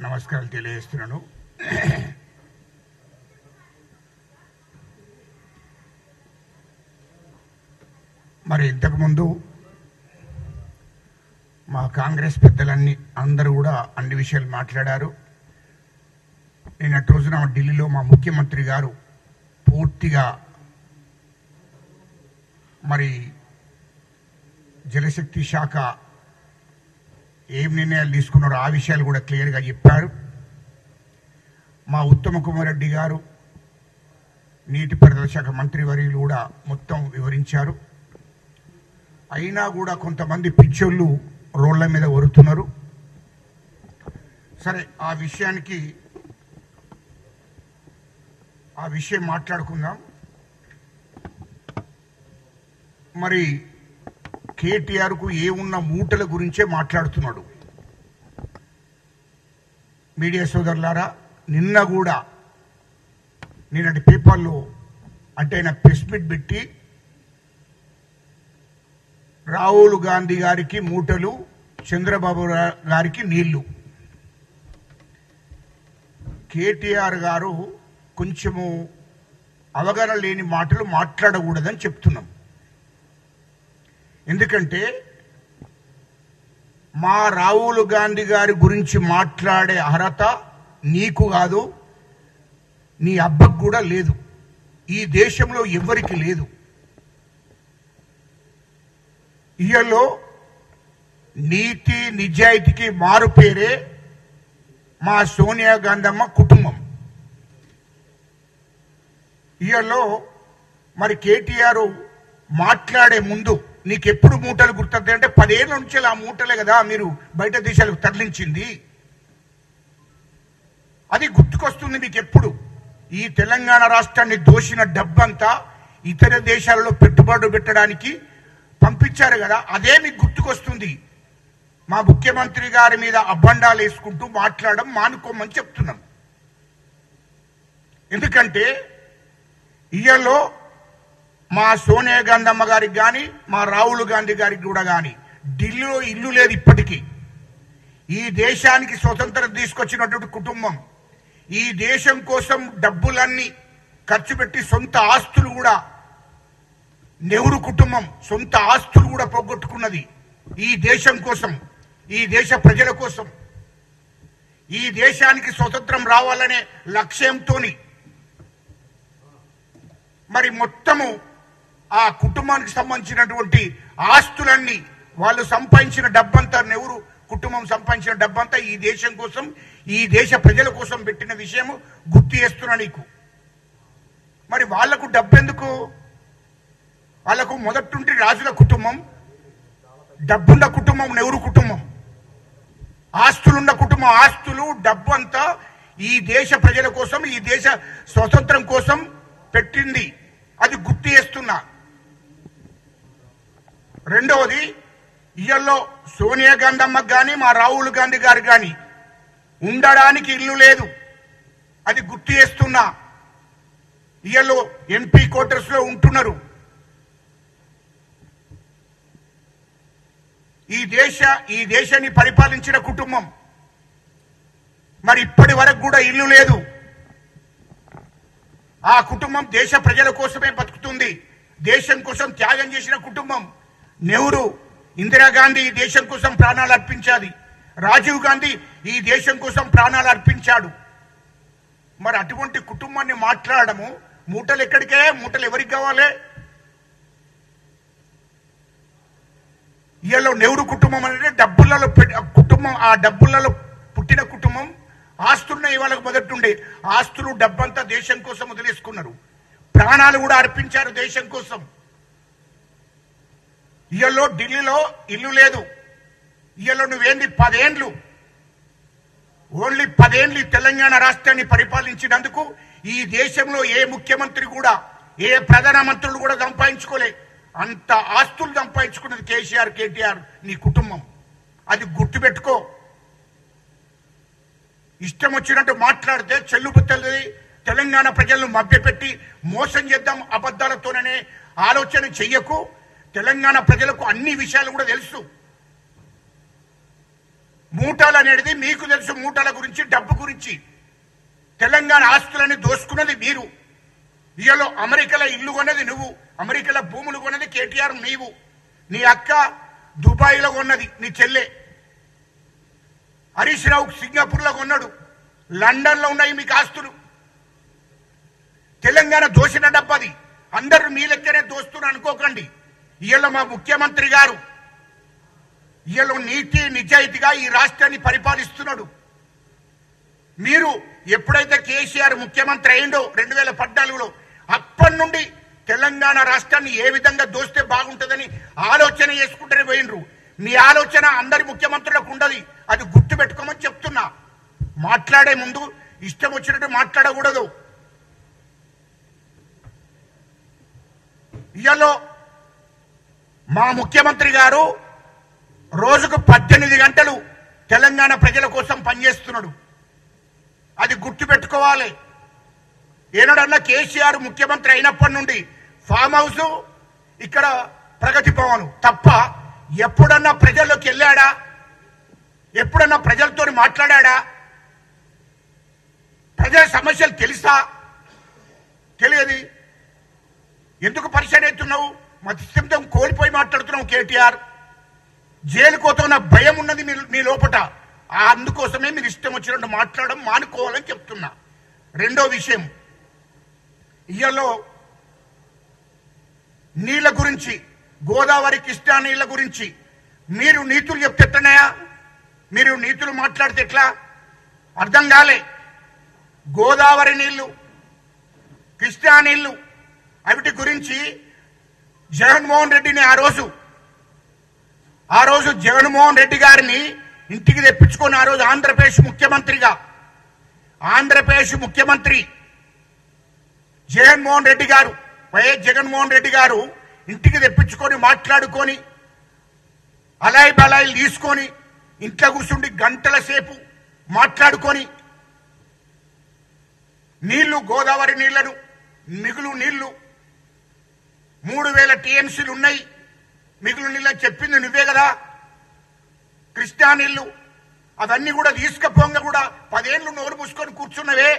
నమస్కారాలు తెలియజేస్తున్నాను. మరి ఇంతకుముందు మా కాంగ్రెస్ పెద్దలన్నీ అందరూ కూడా అన్ని విషయాలు మాట్లాడారు. నిన్నటి రోజున ఢిల్లీలో మా ముఖ్యమంత్రి గారు పూర్తిగా మరి జలశక్తి శాఖ ఏం నిర్ణయాలు తీసుకున్నారో ఆ విషయాలు కూడా క్లియర్గా చెప్పారు. మా ఉత్తమ కుమార్ రెడ్డి గారు నీటిపారుదల శాఖ మంత్రివర్యులు కూడా మొత్తం వివరించారు. అయినా కూడా కొంతమంది పిచ్చోళ్ళు రోడ్ల మీద వరుతున్నారు సరే ఆ విషయానికి ఆ విషయం మాట్లాడుకుందాం. మరి కేటీఆర్కు ఏ ఉన్న మూటల గురించే మాట్లాడుతున్నాడు. మీడియా సోదరులారా నిన్న కూడా నిన్నటి పేపర్లో అంటే ఆయన ప్రెస్ మీట్ పెట్టి రాహుల్ గాంధీ గారికి మూటలు చంద్రబాబు గారికి నీళ్ళు. కేటీఆర్ గారు కొంచెము అవగాహన లేని మాటలు మాట్లాడకూడదని చెప్తున్నాం. ఎందుకంటే మా రాహుల్ గాంధీ గారి గురించి మాట్లాడే అర్హత నీకు కాదు నీ అబ్బకు కూడా లేదు. ఈ దేశంలో ఎవరికి లేదు. ఇయలో నీతి నిజాయితీకి మారు పేరే మా సోనియా గాంధమ్మ కుటుంబం. ఇయలో మరి కేటీఆర్ మాట్లాడే ముందు నీకు ఎప్పుడు మూటలు గుర్తుంది అంటే పదేళ్ళ నుంచి ఆ మూటలే కదా మీరు బయట దేశాలకు తరలించింది. అది గుర్తుకొస్తుంది మీకు ఎప్పుడు ఈ తెలంగాణ రాష్ట్రాన్ని దోషిన డబ్బంతా ఇతర దేశాలలో పెట్టుబడులు పెట్టడానికి పంపించారు కదా అదే మీకు గుర్తుకొస్తుంది. మా ముఖ్యమంత్రి గారి మీద అబ్బండాలు వేసుకుంటూ మాట్లాడడం మానుకోమని చెప్తున్నాం. ఎందుకంటే ఇయర్లో మా సోనియా గాంధీ అమ్మ గారికి కానీ మా రాహుల్ గాంధీ గారికి కూడా కానీ ఢిల్లీలో ఇల్లు లేదు ఇప్పటికీ. ఈ దేశానికి స్వతంత్రం తీసుకొచ్చినటువంటి కుటుంబం ఈ దేశం కోసం డబ్బులన్నీ ఖర్చు పెట్టి సొంత ఆస్తులు కూడా నెహ్రూ కుటుంబం సొంత ఆస్తులు కూడా పోగొట్టుకున్నది ఈ దేశం కోసం ఈ దేశ ప్రజల కోసం. ఈ దేశానికి స్వతంత్రం రావాలనే లక్ష్యంతోని మరి మొత్తము ఆ కుటుంబానికి సంబంధించినటువంటి ఆస్తులన్నీ వాళ్ళు సంపాదించిన డబ్బంతా నెవరు కుటుంబం సంపాదించిన డబ్బంతా ఈ దేశం కోసం ఈ దేశ ప్రజల కోసం పెట్టిన విషయము గుర్తు చేస్తున్నా నీకు. మరి వాళ్ళకు డబ్బెందుకు? వాళ్ళకు మొదటి రాజుల కుటుంబం డబ్బున్న కుటుంబం నెవరు కుటుంబం? ఆస్తులున్న కుటుంబం ఆస్తులు డబ్బు అంతా ఈ దేశ ప్రజల కోసం ఈ దేశ స్వతంత్రం కోసం పెట్టింది. అది గుర్తు చేస్తున్నా. రెండవది ఇయల్లో సోనియా గాంధీ కానీ మా రాహుల్ గాంధీ గారు కానీ ఉండడానికి ఇల్లు లేదు. అది గుర్తు చేస్తున్నా. ఇయల్లో ఎంపీ క్వార్టర్స్లో ఉంటున్నారు. ఈ దేశ ఈ దేశాన్ని పరిపాలించిన కుటుంబం. మరి ఇప్పటి వరకు కూడా ఇల్లు లేదు. ఆ కుటుంబం దేశ ప్రజల కోసమే బతుకుతుంది. దేశం కోసం త్యాగం చేసిన కుటుంబం. నెహ్రూ ఇందిరాగాంధీ ఈ దేశం కోసం ప్రాణాలు అర్పించాది. రాజీవ్ గాంధీ ఈ దేశం కోసం ప్రాణాలు అర్పించాడు. మరి అటువంటి కుటుంబాన్ని మాట్లాడము మూటలు ఎక్కడికే మూటలు ఎవరికి కావాలి? ఇవాళ నెహ్రూ కుటుంబం అనేది డబ్బులలో కుటుంబం ఆ డబ్బులలో పుట్టిన కుటుంబం ఆస్తులున్న ఇవాళకు మొదటుండే ఆస్తులు డబ్బంతా దేశం కోసం వదిలేసుకున్నారు. ప్రాణాలు కూడా అర్పించారు దేశం కోసం. ఇయ్యలో ఢిల్లీలో ఇల్లు లేదు. ఇయ్యలో నువ్వేంది? పదేండ్లు. ఓన్లీ పదేండ్లు తెలంగాణ రాష్ట్రాన్ని పరిపాలించినందుకు ఈ దేశంలో ఏ ముఖ్యమంత్రి కూడా ఏ ప్రధానమంత్రులు కూడా సంపాదించుకోలే. అంత ఆస్తులు సంపాదించుకున్నది కేసీఆర్ కేటీఆర్ నీ కుటుంబం. అది గుర్తుపెట్టుకో. ఇష్టం వచ్చినట్టు మాట్లాడితే చెల్లుబుత్తలది తెలంగాణ ప్రజలను మభ్యపెట్టి మోసం చేద్దాం అబద్ధాలతోననే ఆలోచన చెయ్యకు. తెలంగాణ ప్రజలకు అన్ని విషయాలు కూడా తెలుసు. మూటలు అనేది మీకు తెలుసు మూటల గురించి డబ్బు గురించి. తెలంగాణ ఆస్తులని దోసుకున్నది మీరు. ఇయలో అమెరికాలో ఇల్లు కొన్నది నువ్వు అమెరికాలో భూములు కొన్నది కేటీఆర్ నీవు. నీ అక్క దుబాయ్లో కొన్నది నీ చెల్లె. హరీష్ రావు సింగపూర్లో కొన్నాడు. లండన్లో ఉన్నాయి మీకు ఆస్తులు. తెలంగాణ దోషిన డబ్బది అందరూ మీ లెక్కనే దోస్తున్నారు అనుకోకండి. ఇవాళ మా ముఖ్యమంత్రి గారు. ఇవాళ నీతి నిజాయితీగా ఈ రాష్ట్రాన్ని పరిపాలిస్తున్నాడు. మీరు ఎప్పుడైతే కేసీఆర్ ముఖ్యమంత్రి అయిండో రెండు వేల పద్నాలుగులో అప్పటి నుండి తెలంగాణ రాష్ట్రాన్ని ఏ విధంగా దోస్తే బాగుంటుందని ఆలోచన చేసుకుంటూనే పోయినరు మీ ఆలోచన అందరి ముఖ్యమంత్రులకు ఉండదు. అది గుర్తు పెట్టుకోమని చెప్తున్నా. మాట్లాడే ముందు ఇష్టం వచ్చినట్టు మాట్లాడకూడదు. ఇయలో మా ముఖ్యమంత్రి గారు రోజుకు పద్దెనిమిది గంటలు తెలంగాణ ప్రజల కోసం పనిచేస్తున్నాడు. అది గుర్తు పెట్టుకోవాలి. ఏనాడన్నా కేసీఆర్ ముఖ్యమంత్రి అయినప్పటి నుండి ఫామ్ హౌస్ ఇక్కడ ప్రగతి భవన్ తప్ప ఎప్పుడన్నా ప్రజల్లోకి వెళ్ళాడా? ఎప్పుడన్నా ప్రజలతో మాట్లాడా ప్రజల సమస్యలు తెలుసా? తెలియదు. ఎందుకు పరిచయం అవుతున్నావు? మతిస్థిమితం కోల్పోయి మాట్లాడుతున్నాం కేటీఆర్. జైలు కోతున్న భయం ఉన్నది మీ లోపట. ఆ అందుకోసమే మీరు ఇష్టం వచ్చినట్టు మాట్లాడడం మానుకోవాలని చెప్తున్నా. రెండో విషయం. ఇయ్యలో నీళ్ళ గురించి గోదావరి కృష్ణా నీళ్ళ గురించి మీరు నీతులు చెప్తే ఎట్లన్నాయా? మీరు నీతులు మాట్లాడితే ఎట్లా? అర్థం కాలే. గోదావరి నీళ్ళు కృష్ణా నీళ్ళు అవిటి గురించి జగన్మోహన్ రెడ్డిని ఆ రోజు ఆ రోజు జగన్మోహన్ రెడ్డి గారిని ఇంటికి తెప్పించుకొని ఆ రోజు ఆంధ్రప్రదేశ్ ముఖ్యమంత్రిగా ఆంధ్రప్రదేశ్ ముఖ్యమంత్రి జగన్మోహన్ రెడ్డి గారు వైఎస్ జగన్మోహన్ రెడ్డి గారు ఇంటికి తెప్పించుకొని మాట్లాడుకొని అలాయి బలాయిలు తీసుకొని ఇంట్లో కూర్చుండి గంటల సేపు మాట్లాడుకొని నీళ్ళు గోదావరి నీళ్ళను మిగులు నీళ్ళు మూడు వేల టీఎంసీలు ఉన్నాయి. మిగులు నీళ్ళ చెప్పింది నువ్వే కదా. కృష్ణా నీళ్ళు అవన్నీ కూడా తీసుకపోంగ కూడా పదేళ్ళు నోరు మూసుకొని కూర్చున్నవే.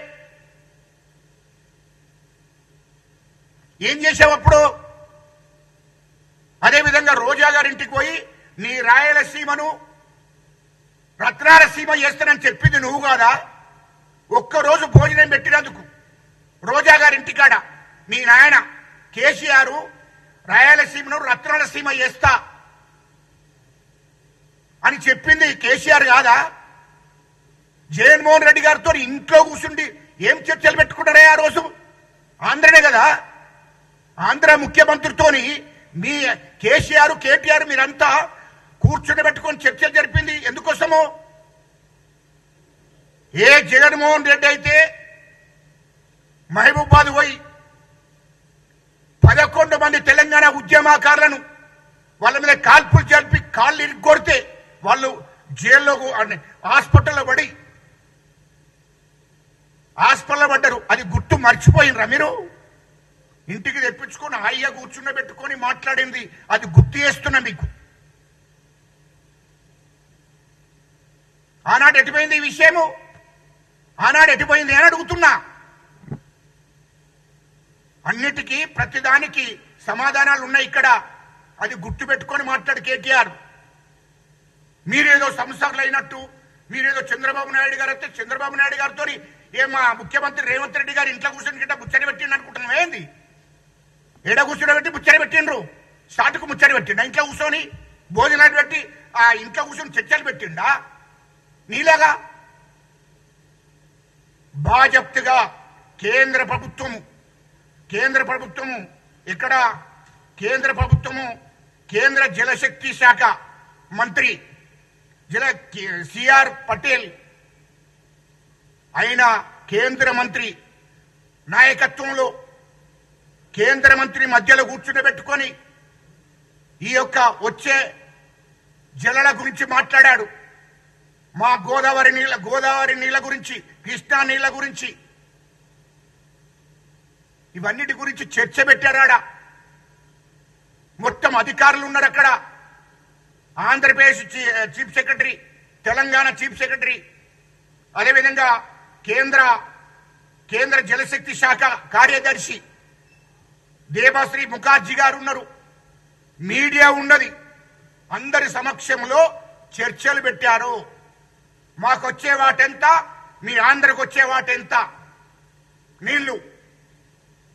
ఏం చేసావు అప్పుడు? అదేవిధంగా రోజా గారింటికి పోయి నీ రాయలసీమను రత్నాలసీమ చేస్తానని చెప్పింది నువ్వు కాదా? ఒక్కరోజు భోజనం పెట్టినందుకు. రోజా గారింటికాడ మీ నాయన కేసీఆర్ రాయలసీమను రత్నాలసీమ చేస్తా అని చెప్పింది కేసీఆర్ కాదా? జగన్మోహన్ రెడ్డి గారితో ఇంట్లో కూర్చుండి ఏం చర్చలు పెట్టుకుంటారే ఆ రోజు? ఆంధ్రనే కదా? ఆంధ్ర ముఖ్యమంత్రితోని మీ కేసీఆర్ కేటీఆర్ మీరంతా కూర్చుని పెట్టుకొని చర్చలు జరిపింది ఎందుకోసమో? ఏ జగన్మోహన్ రెడ్డి అయితే మహబూబాద్ పోయి పదకొండు మంది తెలంగాణ ఉద్యమకారులను వాళ్ళ మీద కాల్పులు జరిపి కాళ్ళు ఇరుగొడితే వాళ్ళు జైల్లో హాస్పిటల్లో పడి హాస్పిటల్లో పడ్డారు. అది గుర్తు మర్చిపోయినరా మీరు? ఇంటికి తెప్పించుకొని హాయిగా కూర్చున్న పెట్టుకొని మాట్లాడింది. అది గుర్తు చేస్తున్నా మీకు. ఆనాడు ఎటుపోయింది ఈ విషయము? ఆనాడు ఎటుపోయింది అని అడుగుతున్నా. అన్నిటికీ ప్రతిదానికి సమాధానాలు ఉన్నాయి ఇక్కడ. అది గుర్తుపెట్టుకొని మాట్లాడు కేటీఆర్. మీరేదో సంసారాలు అయినట్టు మీరేదో చంద్రబాబు నాయుడు గారు అయితే చంద్రబాబు నాయుడు గారితో ఏ మా ముఖ్యమంత్రి రేవంత్ రెడ్డి గారు ఇంట్లో కూర్చొని గిట్ట ముచ్చట పెట్టిండు అనుకుంటున్నాం ఏంది? ఏడ కూర్చొని పెట్టి ముచ్చట పెట్టిండ్రు? స్టార్ట్కు ముచ్చట పెట్టిండు? ఇంట్లో కూర్చొని భోజనాలు పెట్టి ఆ ఇంట్లో కూర్చొని చర్చలు పెట్టిండా? నీలాగా? బాజప్తుగా కేంద్ర ప్రభుత్వం కేంద్ర ప్రభుత్వము ఇక్కడ కేంద్ర ప్రభుత్వము కేంద్ర జలశక్తి శాఖ మంత్రి జల సిఆర్ పటేల్ అయిన కేంద్ర మంత్రి నాయకత్వంలో కేంద్ర మంత్రి మధ్యలో కూర్చుండబెట్టుకొని ఈ యొక్క వచ్చే జలల గురించి మాట్లాడాడు. మా గోదావరి నీళ్ళ గోదావరి నీళ్ళ గురించి కృష్ణా నీళ్ళ గురించి ఇవన్నిటి గురించి చర్చ పెట్టారాడ మొత్తం అధికారులు ఉన్నారు అక్కడ. Andhra Pradesh chief secretary Telangana chief secretary అదేవిధంగా కేంద్ర కేంద్ర జలశక్తి శాఖ కార్యదర్శి దేవశ్రీ ముఖర్జీ గారు ఉన్నారు. మీడియా ఉన్నది. అందరి సమక్షంలో చర్చలు పెట్టారు. మాకొచ్చే వాటెంత? మీ ఆంధ్రకు వచ్చే వాటెంత? నీళ్ళు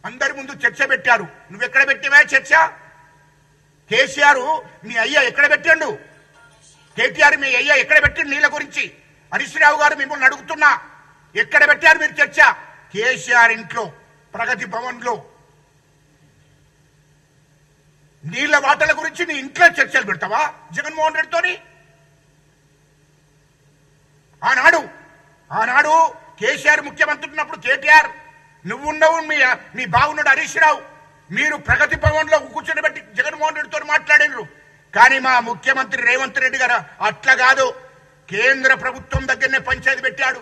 అందరి ముందు చర్చ పెట్టారు. నువ్వెక్కడ పెట్టివా చర్చ? కేసీఆర్ మీ అయ్య ఎక్కడ పెట్టండు? కేటీఆర్ మీ అయ్య ఎక్కడ పెట్టిండు నీళ్ళ గురించి? హరీశ్రావు గారు మిమ్మల్ని అడుగుతున్నా. ఎక్కడ పెట్టారు మీరు చర్చ? కేసీఆర్ ఇంట్లో ప్రగతి భవన్లో నీళ్ళ వాటల గురించి నీ ఇంట్లో చర్చలు పెడతావా? జగన్మోహన్ రెడ్డితోని? ఆనాడు ఆనాడు కేసీఆర్ ముఖ్యమంత్రి ఉన్నప్పుడు కేటీఆర్ నువ్వున్నావు మీ మీ బాగున్నాడు హరీష్ రావు. మీరు ప్రగతి భవన్లో కూర్చుని కూర్చోబెట్టి జగన్మోహన్ రెడ్డితో మాట్లాడినరు కానీ మా ముఖ్యమంత్రి రేవంత్ రెడ్డి గారు అట్లా కాదు. కేంద్ర ప్రభుత్వం దగ్గరనే పంచాయతీ పెట్టాడు.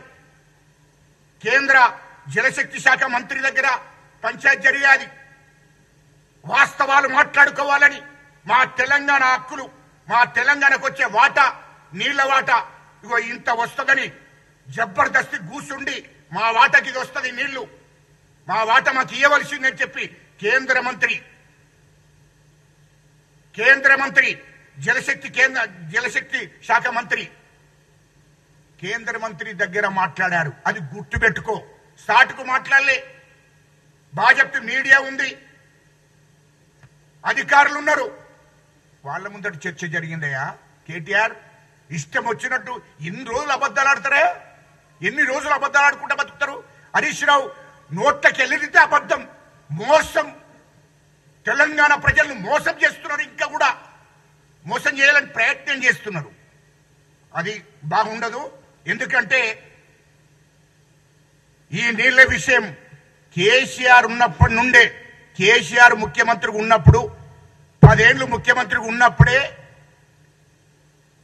కేంద్ర జలశక్తి శాఖ మంత్రి దగ్గర పంచాయతీ జరిగాది. వాస్తవాలు మాట్లాడుకోవాలని మా తెలంగాణ హక్కులు మా తెలంగాణకు వచ్చే వాటా నీళ్ళ వాటా ఇగో ఇంత వస్తుందని జబర్దస్తి కూసుండి మా వాటకి ఇది వస్తుంది నీళ్ళు. మా వాట మాకు ఇవ్వవలసిందని చెప్పి కేంద్ర మంత్రి కేంద్ర మంత్రి జలశక్తి కేంద్ర జలశక్తి శాఖ మంత్రి కేంద్ర మంత్రి దగ్గర మాట్లాడారు. అది గుర్తుపెట్టుకో సాటుకు మాట్లాడలే. భాజపా మీడియా ఉంది. అధికారులు ఉన్నారు. వాళ్ళ ముందట చర్చ జరిగిందయ్యా. కేటీఆర్ ఇష్టం వచ్చినట్టు ఎన్ని రోజులు అబద్ధాలు ఆడతారా? ఎన్ని రోజులు అబద్ధాలు ఆడుకుంటా బతుకుతారు? హరీష్ రావు నోట్లకెళ్ళితే అబద్ధం. మోసం. తెలంగాణ ప్రజలను మోసం చేస్తున్నారు ఇంకా కూడా. మోసం చేయాలని ప్రయత్నం చేస్తున్నారు. అది బాగుండదు. ఎందుకంటే ఈ నీళ్ళ విషయం కేసీఆర్ ఉన్నప్పటి నుండే కేసీఆర్ ముఖ్యమంత్రిగా ఉన్నప్పుడు పదేళ్ళు ముఖ్యమంత్రిగా ఉన్నప్పుడే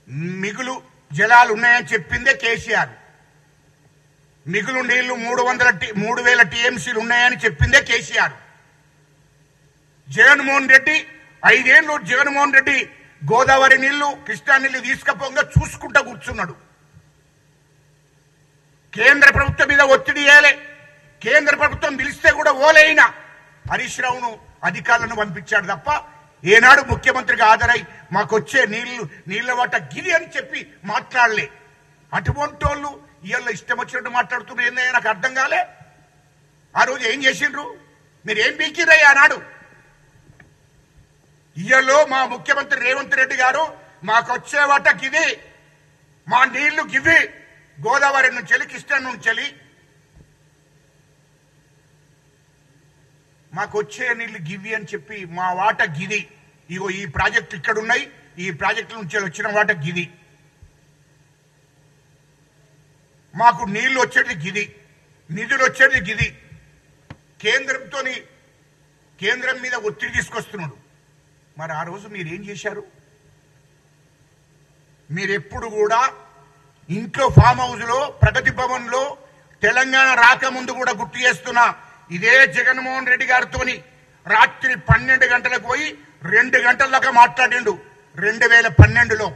మిగులు జలాలు ఉన్నాయని చెప్పిందే కేసీఆర్. మిగులు నీళ్ళు మూడు వందల మూడు వేల టీఎంసీలు ఉన్నాయని చెప్పిందే కేసీఆర్. జగన్మోహన్ రెడ్డి ఐదేళ్ళు జగన్మోహన్ రెడ్డి గోదావరి నీళ్ళు కృష్ణా నీళ్ళు తీసుకపోగా చూసుకుంటా కూర్చున్నాడు. కేంద్ర ప్రభుత్వం మీద ఒత్తిడి ఏలే. కేంద్ర ప్రభుత్వం పిలిస్తే కూడా ఓలైన పరిశ్రమను అధికారులను పంపించాడు తప్ప ఏనాడు ముఖ్యమంత్రిగా హాజరై మాకొచ్చే నీళ్ళు నీళ్ళ వాట గిరి అని చెప్పి మాట్లాడలే. అటువంటి వాళ్ళు ఇవాళ ఇష్టం వచ్చినట్టు మాట్లాడుతున్నారు ఏందయ్యా నాకు అర్థం కాలే. ఆ రోజు ఏం చేసిండ్రు? మీరు ఏం పీకిరయ్యా ఆనాడు? ఇయ్యలో మా ముఖ్యమంత్రి రేవంత్ రెడ్డి గారు మాకొచ్చే వాట గిది మా నీళ్ళు గివి గోదావరి నుంచి వెళ్ళి కృష్ణా నుంచి వెళ్ళి మాకొచ్చే నీళ్ళు గివి అని చెప్పి మా వాట గిది ఇగో ఈ ప్రాజెక్టు ఇక్కడ ఉన్నాయి ఈ ప్రాజెక్టు నుంచి వచ్చిన వాట గిది మాకు నీళ్ళు వచ్చేది గిది. నిధులు వచ్చేది గిది. కేంద్రంతో కేంద్రం మీద ఒత్తిడి తీసుకొస్తున్నాడు. మరి ఆ రోజు మీరేం చేశారు? మీరెప్పుడు కూడా ఇంట్లో ఫామ్ హౌస్లో ప్రగతి భవన్లో తెలంగాణ రాకముందు కూడా గుర్తు చేస్తున్నా ఇదే జగన్మోహన్ రెడ్డి గారితోని రాత్రి పన్నెండు గంటలకు పోయి రెండు గంటల దాకా మాట్లాడిండు. రెండు వేల పన్నెండులో.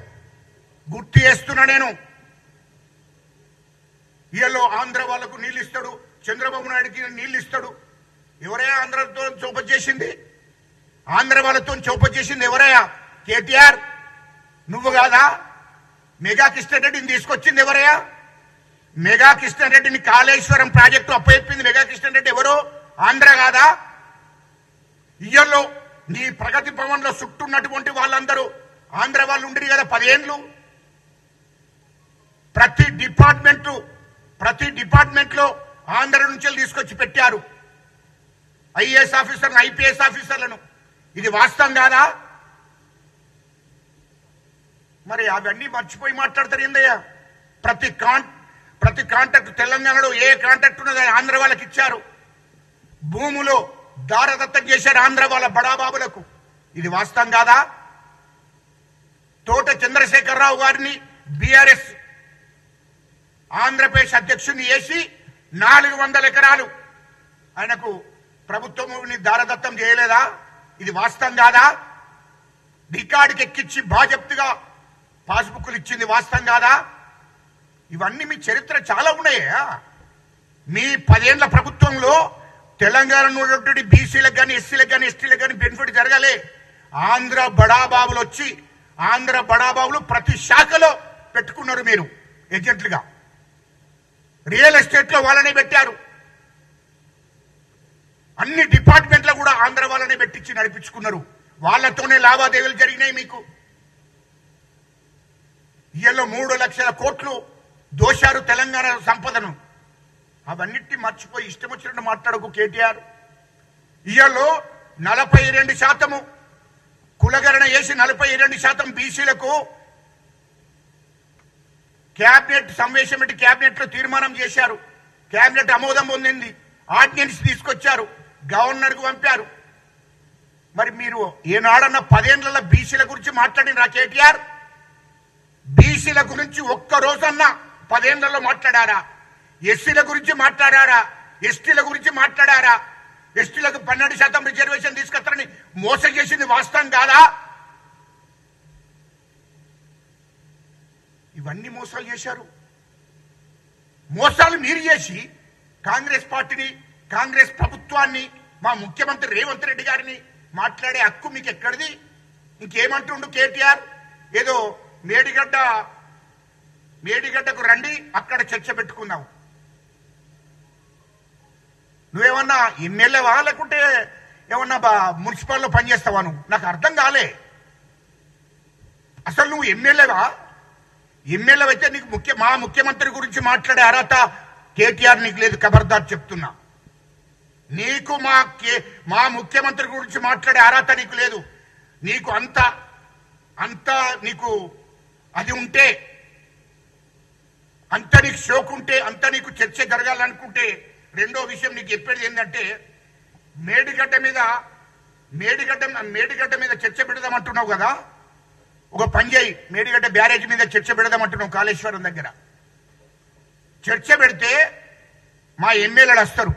గుర్తు చేస్తున్నా నేను. ఇయలో ఆంధ్ర వాళ్ళకు నీళ్ళు ఇస్తాడు చంద్రబాబు నాయుడుకి నీళ్ళు ఇస్తాడు ఎవరయ్యా ఆంధ్రతో చౌప చేసింది? ఆంధ్ర వాళ్ళతో చౌప చేసింది ఎవరయ్యా కేటీఆర్. నువ్వు కాదా? మెగా కృష్ణారెడ్డిని తీసుకొచ్చింది ఎవరయ్యా మెగా కృష్ణారెడ్డిని కాళేశ్వరం ప్రాజెక్టు అప్పచెప్పింది మెగా కృష్ణారెడ్డి ఎవరు? ఆంధ్ర కాదా? ఇయ్యల్లో నీ ప్రగతి భవన్లో చుట్టున్నటువంటి వాళ్ళందరూ ఆంధ్ర వాళ్ళు ఉండరు కదా పదేండ్లు? ప్రతి డిపార్ట్మెంటు ప్రతి డిపార్ట్మెంట్లో ఆంధ్ర నుంచి తీసుకొచ్చి పెట్టారు. ఐఏఎస్ ఆఫీసర్లను ఐపీఎస్ ఆఫీసర్లను. ఇది వాస్తవం కాదా? మరి అవన్నీ మర్చిపోయి మాట్లాడతారు ఏందయ్యా? ప్రతి కాన్ ప్రతి కాంట్రాక్ట్ తెలంగాణలో ఏ కాంట్రాక్ట్ ఉన్నదో ఆంధ్ర వాళ్ళకి ఇచ్చారు. భూములో దారదత్తం చేశారు ఆంధ్ర వాళ్ళ బడాబాబులకు. ఇది వాస్తవం కాదా? తోట చంద్రశేఖరరావు గారిని బీఆర్ఎస్ ఆంధ్రప్రదేశ్ అధ్యక్షుని వేసి నాలుగు వందల ఎకరాలు ఆయనకు ప్రభుత్వం దారదత్తం చేయలేదా? ఇది వాస్తవం కాదా? రికార్డుకి ఎక్కించి బాజప్తుగా పాస్బుక్లు ఇచ్చింది వాస్తవం కాదా? ఇవన్నీ మీ చరిత్ర చాలా ఉన్నాయా? మీ పదేళ్ళ ప్రభుత్వంలో తెలంగాణ ఉన్నటువంటి బీసీలకు కానీ ఎస్సీలకు కానీ ఎస్టీలకు కానీ బెనిఫిట్ జరగాలి. ఆంధ్ర బడాబాబులు వచ్చి ఆంధ్ర బడాబాబులు ప్రతి శాఖలో పెట్టుకున్నారు మీరు ఏజెంట్లుగా రియల్ ఎస్టేట్లో వాళ్ళనే పెట్టారు. అన్ని డిపార్ట్మెంట్లో కూడా ఆంధ్ర వాళ్ళనే పెట్టించి నడిపించుకున్నారు. వాళ్ళతోనే లావాదేవీలు జరిగినాయి మీకు. ఇయ్యలో మూడు లక్షల కోట్లు దోశారు తెలంగాణ సంపదను. అవన్నిటి మర్చిపోయి ఇష్టం వచ్చినట్టు మాట్లాడకు కేటీఆర్. ఇయ్యలో నలభై రెండు శాతము కులగరణ వేసి నలభై రెండు శాతం బీసీలకు క్యాబినెట్ సమావేశం పెట్టి క్యాబినెట్లో తీర్మానం చేశారు. క్యాబినెట్ ఆమోదం పొందింది. ఆర్డినెన్స్ తీసుకొచ్చారు. గవర్నర్కు పంపారు. మరి మీరు ఏనాడన్న పదేళ్ళ బీసీల గురించి మాట్లాడినరా కేటీఆర్? బీసీల గురించి ఒక్క రోజన్నా పదేళ్ళలో మాట్లాడారా? ఎస్సీల గురించి మాట్లాడారా? ఎస్టీల గురించి మాట్లాడారా? ఎస్టీలకు పన్నెండు శాతం రిజర్వేషన్ తీసుకొస్తారని మోసం చేసింది వాస్తవం కాదా? ఇవన్నీ మోసాలు చేశారు. మోసాలు మీరు చేసి కాంగ్రెస్ పార్టీని కాంగ్రెస్ ప్రభుత్వాన్ని మా ముఖ్యమంత్రి రేవంత్ రెడ్డి గారిని మాట్లాడే హక్కు మీకు ఎక్కడిది? ఇంకేమంటుండు కేటీఆర్? ఏదో మేడిగడ్డ మేడిగడ్డకు రండి అక్కడ చర్చ పెట్టుకుందాం. నువ్వేమన్నా ఎమ్మెల్యేవా లేకుంటే ఏమన్నా బా- మున్సిపాల్లో పనిచేస్తావా నువ్వు? నాకు అర్థం కాలే. అసలు నువ్వు ఎమ్మెల్యేవా? ఎమ్మెల్యే అయితే నీకు ముఖ్య మా ముఖ్యమంత్రి గురించి మాట్లాడే అర్హత కేటీఆర్ నీకు లేదు ఖబర్దార్ చెప్తున్నా. నీకు మా కే మా ముఖ్యమంత్రి గురించి మాట్లాడే అర్హత నీకు లేదు. నీకు అంత అంత నీకు అది ఉంటే అంత నీకు షోక్ ఉంటే అంత నీకు చర్చ జరగాలనుకుంటే రెండో విషయం నీకు చెప్పేది ఏంటంటే మేడిగడ్డ మీద మేడిగడ్డ మేడిగడ్డ మీద చర్చ పెడదామంటున్నావు కదా ఒక పని చేయి. మేడిగడ్డ బ్యారేజ్ మీద చర్చ పెడదామంటున్నాం కాళేశ్వరం దగ్గర. చర్చ పెడితే మా ఎమ్మెల్యేలు వస్తారు.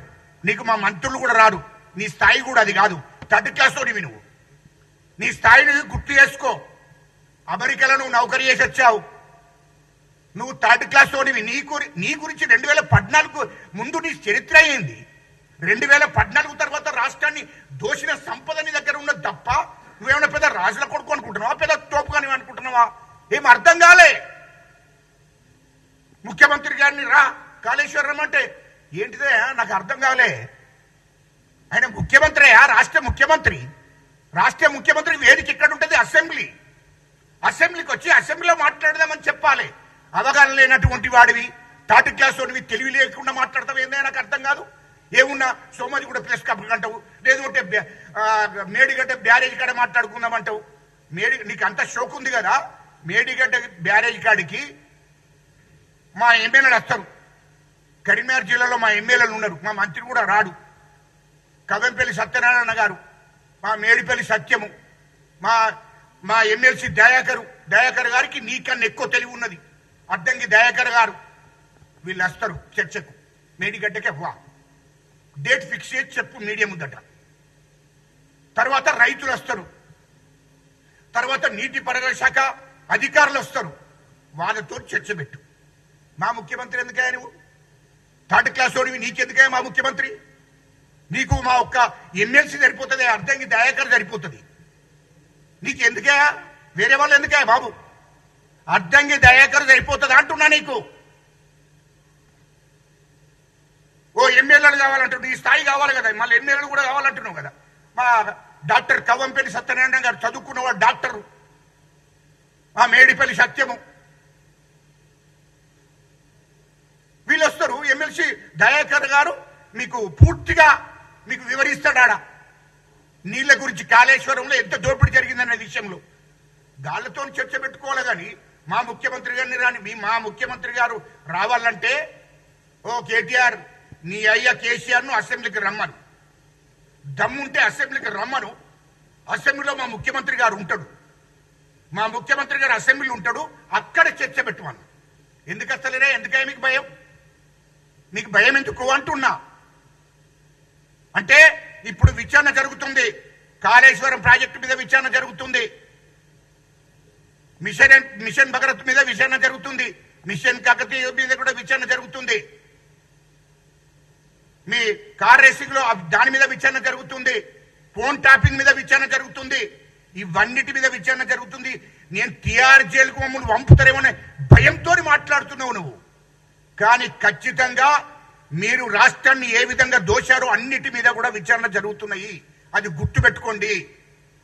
నీకు మా మంత్రులు కూడా రారు. నీ స్థాయి కూడా అది కాదు. థర్డ్ క్లాస్ తోనివి నువ్వు. నీ స్థాయిని గుర్తు చేసుకో. అమెరికాలో నువ్వు నౌకరీ చేసి వచ్చావు. నువ్వు థర్డ్ క్లాస్ తోనివి నీ గురి నీ గురించి రెండు వేల పద్నాలుగు ముందు నీ చరిత్ర అయింది రెండు వేల పద్నాలుగు తర్వాత రాష్ట్రాన్ని దోషిన సంపద నీ దగ్గర ఉన్న తప్ప నువ్వేమైనా పెద్ద రాజుల కొడుకు అనుకుంటున్నావా? పెద్ద తోపు కానీ అనుకుంటున్నావా? ఏం అర్థం కాలే. ముఖ్యమంత్రి గారిని రా కాళేశ్వరం అంటే ఏంటిదే? నాకు అర్థం కాలే. ఆయన ముఖ్యమంత్రియా రాష్ట్ర ముఖ్యమంత్రి. రాష్ట్ర ముఖ్యమంత్రి వేదిక ఎక్కడ ఉంటుంది అసెంబ్లీ. అసెంబ్లీకి వచ్చి అసెంబ్లీలో మాట్లాడదామని చెప్పాలి. అవగాహన లేనటువంటి వాడివి థర్డ్ క్లాస్ వాడివి తెలివి లేకుండా మాట్లాడతావు ఏందో నాకు అర్థం కాదు. ఏమున్నా సోమది కూడా ప్రెస్ కప్ అంటావు. లేదంటే మేడిగడ్డ బ్యారేజ్ కాడ మాట్లాడుకుందామంటావు. మేడి నీకు అంత షోక్ ఉంది కదా? మేడిగడ్డ బ్యారేజ్ కాడికి మా ఎమ్మెల్యేలు వస్తారు. కరీంనగర్ జిల్లాలో మా ఎమ్మెల్యేలు ఉన్నారు. మా మంత్రి కూడా రాడు. కవంపల్లి సత్యనారాయణ గారు మా మేడిపల్లి సత్యము మా మా ఎమ్మెల్సీ దయాకరు దయాకర్ గారికి నీకన్నా ఎక్కువ తెలివి ఉన్నది. అడ్డంకి దయాకర్ గారు వీళ్ళు వస్తారు చర్చకు. మేడిగడ్డకే వా డేట్ ఫిక్స్ చేసి చెప్పు మీడియం ఉందట. తర్వాత రైతులు వస్తారు. తర్వాత నీటి పరగల శాఖ అధికారులు వస్తారు. వాళ్ళతో చర్చ పెట్టు. మా ముఖ్యమంత్రి ఎందుకయ్యా నువ్వు? థర్డ్ క్లాస్ వాడివి నీకెందుకయ్యా మా ముఖ్యమంత్రి? నీకు మా ఒక్క ఎమ్మెల్సీ సరిపోతుంది అర్థంకి దయాకర్ సరిపోతుంది. నీకు ఎందుకయ్యా? వేరే వాళ్ళు ఎందుకయ్యా బాబు? అర్థంకి దయాకర్ సరిపోతుంది అంటున్నా నీకు? ఓ ఎమ్మెల్యేలు కావాలంటున్నావు ఈ స్థాయి కావాలి కదా మళ్ళీ ఎమ్మెల్యేలు కూడా కావాలంటున్నావు కదా. మా డాక్టర్ కవ్వంపేటి సత్యనారాయణ గారు చదువుకున్నవాడు డాక్టరు. మా మేడిపల్లి సత్యము. వీళ్ళు వస్తారు ఎమ్మెల్సీ దయాకర్ గారు మీకు పూర్తిగా మీకు వివరిస్తాడాడ నీళ్ళ గురించి కాళేశ్వరంలో ఎంత దోపిడీ జరిగిందనే విషయంలో. గాళ్ళతో చర్చ పెట్టుకోవాలి కానీ మా ముఖ్యమంత్రి గారిని రాని మీ మా ముఖ్యమంత్రి గారు రావాలంటే ఓ కేటీఆర్ నీ అయ్య కేసీఆర్ను అసెంబ్లీకి రమ్మను. దమ్ముంటే అసెంబ్లీకి రమ్మను. అసెంబ్లీలో మా ముఖ్యమంత్రి గారు ఉంటాడు. మా ముఖ్యమంత్రి గారు అసెంబ్లీలో ఉంటాడు. అక్కడ చర్చ పెట్టువాను ఎందుకు వస్తలేరే ఎందుకే మీకు భయం? మీకు భయం ఎందుకు అంటున్నా? అంటే ఇప్పుడు విచారణ జరుగుతుంది. కాళేశ్వరం ప్రాజెక్టు మీద విచారణ జరుగుతుంది. మిషన్ మిషన్ భగరత్ మీద విచారణ జరుగుతుంది. మిషన్ కాకతీయ మీద కూడా విచారణ జరుగుతుంది. మీ కార్ రేసింగ్లో దాని మీద విచారణ జరుగుతుంది. ఫోన్ ట్యాపింగ్ మీద విచారణ జరుగుతుంది. ఇవన్నిటి మీద విచారణ జరుగుతుంది. నేను టీఆర్ జైలుకు మమ్మల్ని పంపుతారేమో భయంతో మాట్లాడుతున్నావు నువ్వు. కానీ ఖచ్చితంగా మీరు రాష్ట్రాన్ని ఏ విధంగా దోశారో అన్నిటి మీద కూడా విచారణ జరుగుతున్నాయి. అది గుర్తు పెట్టుకోండి.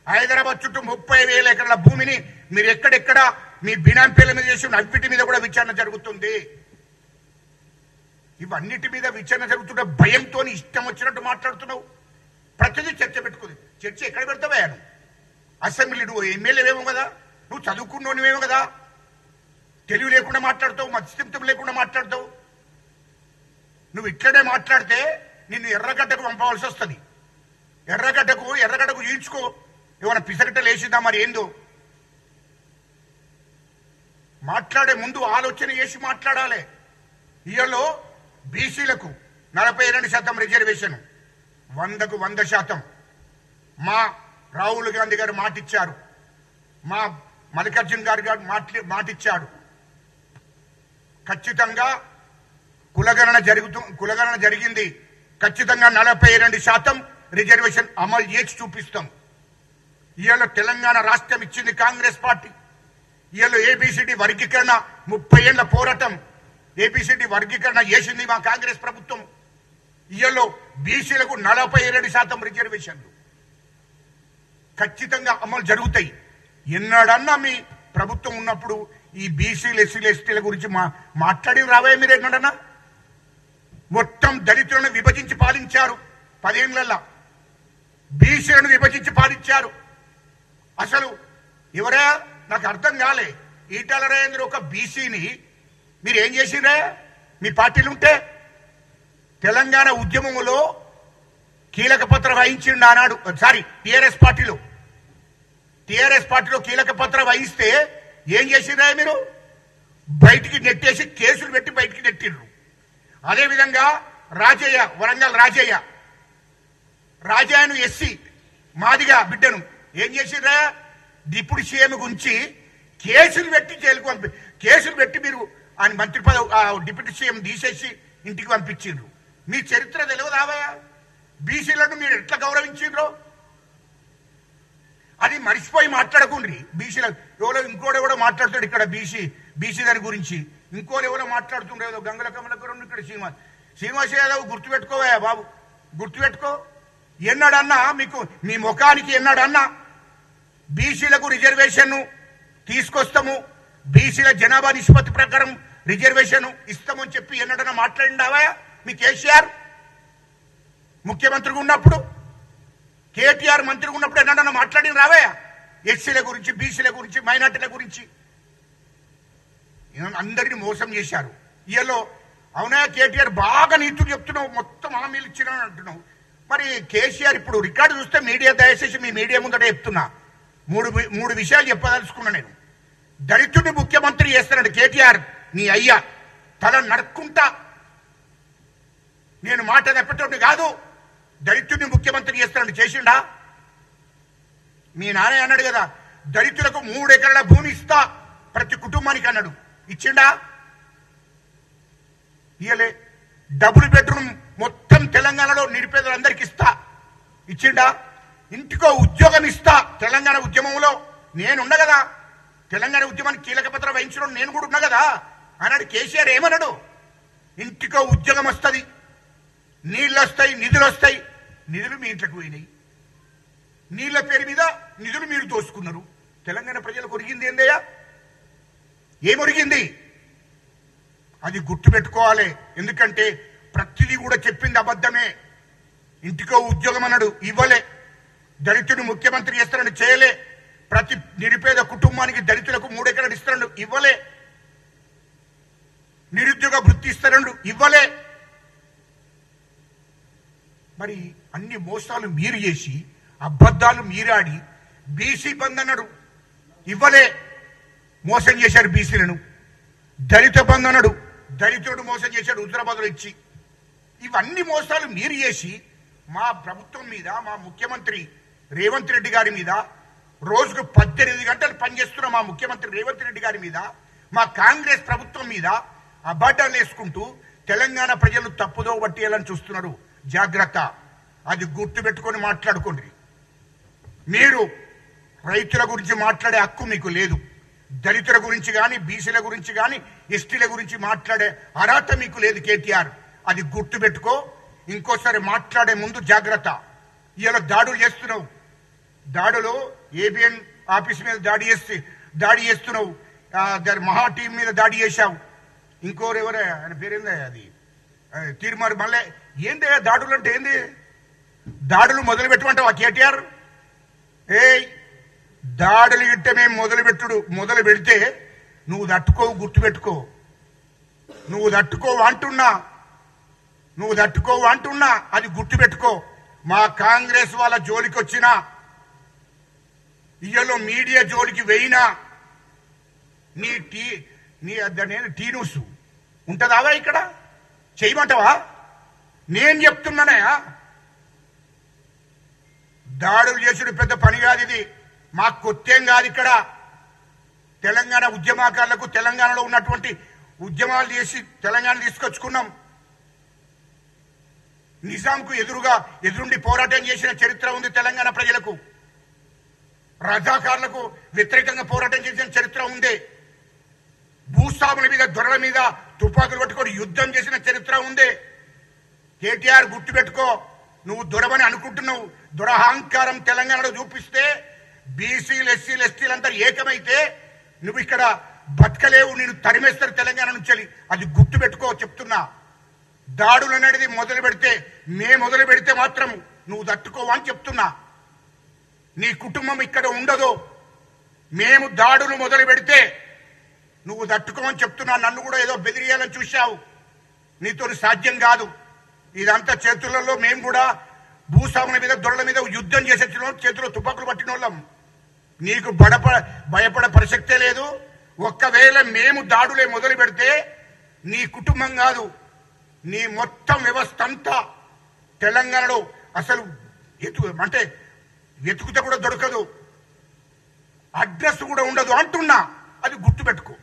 హైదరాబాద్ చుట్టూ ముప్పై వేల ఎకరాల భూమిని మీరు ఎక్కడెక్కడ మీ బినాంపేల మీద చేసిన అవిటి మీద కూడా విచారణ జరుగుతుంది. ఇవన్నిటి మీద విచారణ జరుగుతుంటే భయంతో ఇష్టం వచ్చినట్టు మాట్లాడుతున్నావు. ప్రతిదీ చర్చ పెట్టుకుంది. చర్చ ఎక్కడ పెడతావా నువ్వు? అసెంబ్లీ నువ్వు ఎమ్మెల్యేవేమో కదా? నువ్వు చదువుకున్నోనివేమో కదా? తెలివి లేకుండా మాట్లాడతావు మత్స్యంతం లేకుండా మాట్లాడతావు. నువ్వు ఇట్లనే మాట్లాడితే నిన్ను ఎర్రగడ్డకు పంపవలసి వస్తుంది. ఎర్రగడ్డకు ఎర్రగడ్డకు ఈడ్చుకో. ఏమైనా పిసగట్ట లేచిందా మరి ఏందో? మాట్లాడే ముందు ఆలోచన చేసి మాట్లాడాలి. ఇయలో బీసీలకు నలభై రెండు శాతం రిజర్వేషన్. వందకు వంద శాతం. మా రాహుల్ గాంధీ గారు మాటిచ్చారు. మా మల్లికార్జున్ గారు గారు మాట్లి మాటిచ్చాడు ఖచ్చితంగా కులగణన జరుగుతూ కులగణన జరిగింది. ఖచ్చితంగా నలభై రెండు శాతం రిజర్వేషన్ అమలు చేసి చూపిస్తాం. ఇవాళ తెలంగాణ రాష్ట్రం ఇచ్చింది కాంగ్రెస్ పార్టీ. ఇవాళ ఏబిసిడి వర్గీకరణ ముప్పై ఏళ్ళ పోరాటం. ఏపీసీటీ వర్గీకరణ చేసింది మా కాంగ్రెస్ ప్రభుత్వం. ఇవాళ బీసీలకు నలభై ఏడు శాతం రిజర్వేషన్లు. ఖచ్చితంగా అమలు జరుగుతాయి. ఎన్నడన్నా మీ ప్రభుత్వం ఉన్నప్పుడు ఈ బీసీలు ఎస్సీలు ఎస్టీల గురించి మా మాట్లాడి రావే మీరు ఎన్నడన్నా? మొత్తం దళితులను విభజించి పాలించారు పదేళ్ళలో బీసీలను విభజించి పాలించారు. అసలు ఎవరా? నాకు అర్థం కాలే. ఈటల రాజేంద్ర ఒక బీసీని మీరు ఏం చేసిరే మీ పార్టీలు ఉంటే తెలంగాణ ఉద్యమంలో కీలక పత్ర వహించిండు ఆనాడు సారీ టిఆర్ఎస్ పార్టీలో. టిఆర్ఎస్ పార్టీలో కీలక పత్ర వహిస్తే ఏం చేసిరా మీరు? బయటికి నెట్టేసి కేసులు పెట్టి బయటికి నెట్టిర్రు. అదేవిధంగా రాజయ్య వరంగల్ రాజయ్య. రాజయ్యను ఎస్సీ మాదిగా బిడ్డను ఏం చేసిరా డిప్యూటీ సీఎం గురించి కేసులు పెట్టి జైలుకు పంపి కేసులు పెట్టి మీరు ఆయన మంత్రి పదవి డిప్యూటీ సీఎం తీసేసి ఇంటికి పంపించిండ్రు. మీ చరిత్ర తెలియదావా బీసీలను మీరు ఎట్లా గౌరవించిండ్రో? అది మర్చిపోయి మాట్లాడకుండ్రి. బీసీల ఎవరో ఇంకోటి ఎవడో మాట్లాడుతాడు ఇక్కడ బీసీ బీసీ దాని గురించి. ఇంకోరు ఎవరో మాట్లాడుతుండ్రు. ఏదో గంగల కమలకరం ఇక్కడ శ్రీనివాస్. శ్రీనివాస యాదవ్ గుర్తుపెట్టుకోవా బాబు. గుర్తుపెట్టుకో. ఎన్నడన్నా మీకు మీ ముఖానికి ఎన్నడన్నా బీసీలకు రిజర్వేషన్ తీసుకొస్తాము. బీసీల జనాభా నిష్పత్తి ప్రకారం రిజర్వేషన్ ఇస్తామని చెప్పి ఎన్నడన్నా మాట్లాడిండావా? మీ కేసీఆర్ ముఖ్యమంత్రిగా ఉన్నప్పుడు కేటీఆర్ మంత్రిగా ఉన్నప్పుడు ఎన్నడన్నా మాట్లాడి రావా ఎస్సీల గురించి బీసీల గురించి మైనార్టీల గురించి. అందరిని మోసం చేశారు. ఇయలో అవునా కేటీఆర్ బాగా నీతులు చెప్తున్నావు మొత్తం హామీలు ఇచ్చిన అంటున్నావు మరి కేసీఆర్ ఇప్పుడు రికార్డు చూస్తే మీడియా దయచేసి మీ మీడియా ముందట చెప్తున్నా. మూడు మూడు విషయాలు చెప్పదలుచుకున్నా నేను. దళితుడిని ముఖ్యమంత్రి చేస్తున్నాడు కేటీఆర్ నీ అయ్యా తల నడుక్కుంటా. నేను మాట తప్పేటోడిని కాదు దళితుడిని ముఖ్యమంత్రి చేస్తున్నాడు చేసిండా? మీ నాన్న అన్నాడు కదా దళితులకు మూడు ఎకరాల భూమి ఇస్తా ప్రతి కుటుంబానికి అన్నాడు. ఇచ్చిండా? ఇయలే డబుల్ బెడ్రూమ్ మొత్తం తెలంగాణలో నిరుపేదలందరికి ఇస్తా. ఇచ్చిండా? ఇంటికో ఉద్యోగం ఇస్తా తెలంగాణ ఉద్యమంలో. నేనున్నా కదా తెలంగాణ ఉద్యమానికి కీలక పత్ర వహించడం నేను కూడా ఉన్నా కదా? అన్నాడు కేసీఆర్ ఏమన్నాడు? ఇంటికో ఉద్యోగం వస్తుంది నీళ్ళు వస్తాయి నిధులు వస్తాయి నిధులు మీ ఇంట్లోకి పోయినాయి. నీళ్ళ పేరు మీద నిధులు మీరు దోసుకున్నారు. తెలంగాణ ప్రజలకు ఒరిగింది ఏందయ్యా? ఏమొరిగింది? అది గుర్తుపెట్టుకోవాలి ఎందుకంటే ప్రతిదీ కూడా చెప్పింది అబద్ధమే. ఇంటికో ఉద్యోగం అన్నాడు ఇవ్వలే. దళితుడు ముఖ్యమంత్రి చేస్తారని చేయలే. ప్రతి నిరుపేద కుటుంబానికి దళితులకు మూడెకరాలు ఇస్తాడు ఇవ్వలే. నిరుద్యోగ వృత్తి ఇస్తాడు ఇవ్వలే. మరి అన్ని మోసాలు మీరు చేసి అబద్ధాలు మీరాడి బీసీ బంద్ అన్నాడు ఇవ్వలే. మోసం చేశారు బీసీలను. దళిత బంద్ అన్నాడు దళితుడు మోసం చేశాడు హుజరాబాద్లో ఇచ్చి. ఇవన్నీ మోసాలు మీరు చేసి మా ప్రభుత్వం మీద మా ముఖ్యమంత్రి రేవంత్ రెడ్డి గారి మీద రోజుకు పద్దెనిమిది గంటలు పనిచేస్తున్న మా ముఖ్యమంత్రి రేవంత్ రెడ్డి గారి మీద మా కాంగ్రెస్ ప్రభుత్వం మీద అబద్ధాలు వేసుకుంటూ తెలంగాణ ప్రజలు తప్పుదో పట్టేయాలని చూస్తున్నారు. జాగ్రత్త. అది గుర్తు పెట్టుకొని మాట్లాడుకోండి. మీరు రైతుల గురించి మాట్లాడే హక్కు మీకు లేదు. దళితుల గురించి కానీ బీసీల గురించి కానీ ఎస్టీల గురించి మాట్లాడే అర్హత మీకు లేదు కేటీఆర్. అది గుర్తు పెట్టుకో. ఇంకోసారి మాట్లాడే ముందు జాగ్రత్త. ఇలా దాడులు చేస్తున్నావు. దాడులు ఏబిఎన్ ఆఫీస్ మీద దాడి చేస్తే దాడి చేస్తున్నావు. మహా టీం మీద దాడి చేశావు. ఇంకోరు ఎవరే? ఆయన పేరేందే అది? తీర్మారు మళ్ళీ ఏంది దాడులు అంటే ఏంది? దాడులు మొదలు పెట్టమంటావా కేటీఆర్? ఏయ్ దాడులు ఇట్టే మేము మొదలు పెట్టుడు మొదలు పెడితే నువ్వు తట్టుకోవు గుర్తుపెట్టుకో. నువ్వు తట్టుకోవు అంటున్నా. నువ్వు తట్టుకోవు అంటున్నా. అది గుర్తుపెట్టుకో. మా కాంగ్రెస్ వాళ్ళ జోలికి వచ్చినా ఇయ్యలో మీడియా జోలికి వెయినా నీ టీ నీ నేను టీ న్యూస్. ఉంటుందావా ఇక్కడ? చేయమంటావా? నేను చెప్తున్నానయా దాడులు చేసుడు పెద్ద పని కాదు ఇది. మాకు కొత్తేం కాదు ఇక్కడ. తెలంగాణ ఉద్యమకారులకు తెలంగాణలో ఉన్నటువంటి ఉద్యమాలు చేసి తెలంగాణ తీసుకొచ్చుకున్నాం. నిజాంకు ఎదురుగా ఎదురుండి పోరాటం చేసిన చరిత్ర ఉంది తెలంగాణ ప్రజలకు. రజాకారులకు వ్యతిరేకంగా పోరాటం చేసిన చరిత్ర ఉంది. భూస్వాముల మీద దొరల మీద తుపాకులు పట్టుకొని యుద్ధం చేసిన చరిత్ర ఉంది. కేటీఆర్ గుర్తుపెట్టుకో నువ్వు దొరవని అనుకుంటున్నావు. దురహంకారం తెలంగాణలో చూపిస్తే బీసీలు ఎస్సీలు ఎస్టీలు ఏకమైతే నువ్వు ఇక్కడ బతకలేవు నేను తరిమేస్తారు తెలంగాణ నుంచి అది గుర్తుపెట్టుకో చెప్తున్నా. దాడులు అనేది మొదలు పెడితే మే మొదలు పెడితే మాత్రం నువ్వు తట్టుకోవా అని చెప్తున్నా. నీ కుటుంబం ఇక్కడ ఉండదు. మేము దాడులు మొదలు పెడితే నువ్వు తట్టుకోమని చెప్తున్నా. నన్ను కూడా ఏదో బెదిరియాలని చూశావు. నీతో సాధ్యం కాదు. ఇదంతా చేతులలో మేము కూడా భూస్వాముల మీద దొరల మీద యుద్ధం చేసే చేతిలో తుపాకులు పట్టిన వాళ్ళం నీకు బడప భయపడ ప్రసక్తే లేదు. ఒక్కవేళ మేము దాడులే మొదలు పెడితే నీ కుటుంబం కాదు. నీ మొత్తం వ్యవస్థ అంతా తెలంగాణలో అసలు ఎటు అంటే వెతుకుతే కూడా దొరకదు. అడ్రస్ కూడా ఉండదు. అంటున్నా అది గుర్తుపెట్టుకో.